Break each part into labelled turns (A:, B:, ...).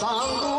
A: Sáng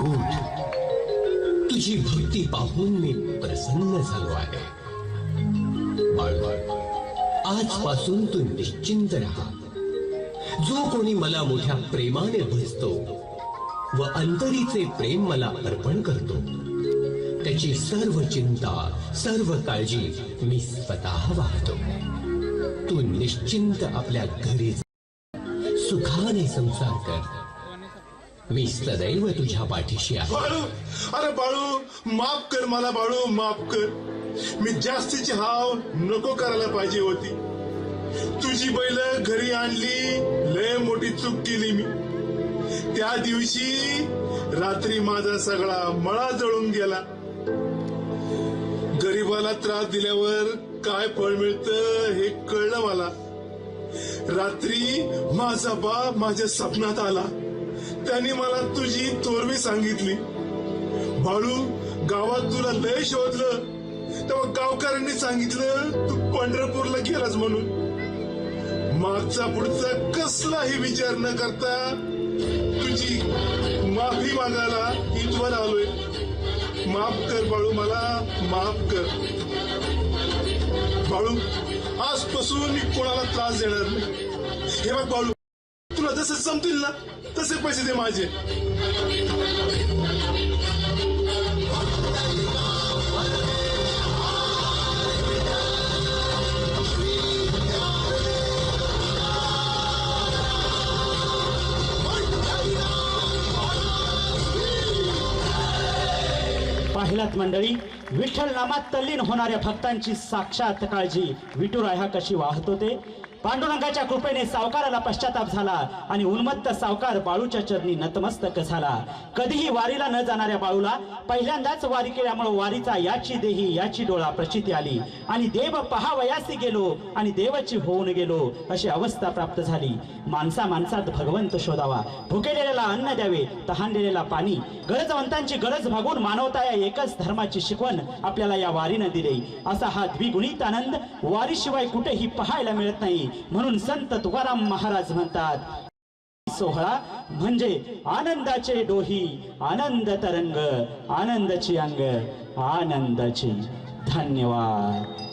A: उठ तुझी भक्ती पाहून मी प्रसन्न झालो आहे.
B: आजपासून तू निश्चिंत राहा. जो कोणी मला मोठ्या प्रेमाने भजतो व अंतरीचे प्रेम मला अर्पण करतो त्याची सर्व चिंता सर्व काळजी मी स्वतः वाहतो. तू निश्चिंत आपल्या घरी सुखाने संसार कर. मी सदैव तुझ्या पाठीशी आहे.
C: बाळू अरे बाळू माफ कर मला बाळू माफ कर. मी जास्तीची हाव नको करायला पाहिजे होती. तुझी बैल घरी आणली लय मोठी चूक केली मी. त्या दिवशी रात्री माझा सगळा मळा जळून गेला. गरीबाला त्रास दिल्यावर काय फळ मिळतं हे कळलं मला. रात्री माझा बाप माझ्या स्वप्नात आला. त्यांनी मला तुझी थोरवी सांगितली. बाळू गावात तुला लय शोधलं. तेव्हा गावकऱ्यांनी सांगितलं तू पंढरपूरला गेलास म्हणून. मागचा पुढचा कसलाही विचार न करता तुझी माफी मागायला इथवर आलोय. माफ कर बाळू मला माफ कर. बाळू आजपासून मी कोणाला त्रास देणार नाही. हे बघ बाळू तुला जसे जमतील ना तसे पैसे दे माझे
D: पाहिलात मंडळी विठ्ठल नामात तल्लीन होणाऱ्या भक्तांची साक्षात काळजी. विठुराया कशी वाहत होते? पांडुरंगाच्या कृपेने सावकाराला पश्चाताप झाला आणि उन्मत्त सावकार बाळूच्या चरणी नतमस्तक झाला. कधीही वारीला न जाणाऱ्या बाळूला पहिल्यांदाच वारी केल्यामुळे वारीचा याची देही याची डोळा प्रचिती आली. आणि देव पहावयासी गेलो आणि देवाची होऊन गेलो अशी अवस्था प्राप्त झाली. माणसा माणसात भगवंत शोधावा. भुकेलेल्याला अन्न द्यावे तहानलेल्याला पाणी. गरजवंतांची गरज भागून मानवता या एकच धर्माची शिकवण आपल्याला या वारीनं दिली. असा हा द्विगुणित आनंद वारीशिवाय कुठेही पाहायला मिळत नाही. नाही म्हणून संत तुकाराम महाराज म्हणतात सोहळा म्हणजे आनंदाचे डोही आनंद तरंग आनंदाची अंग आनंदाची धन्यवाद.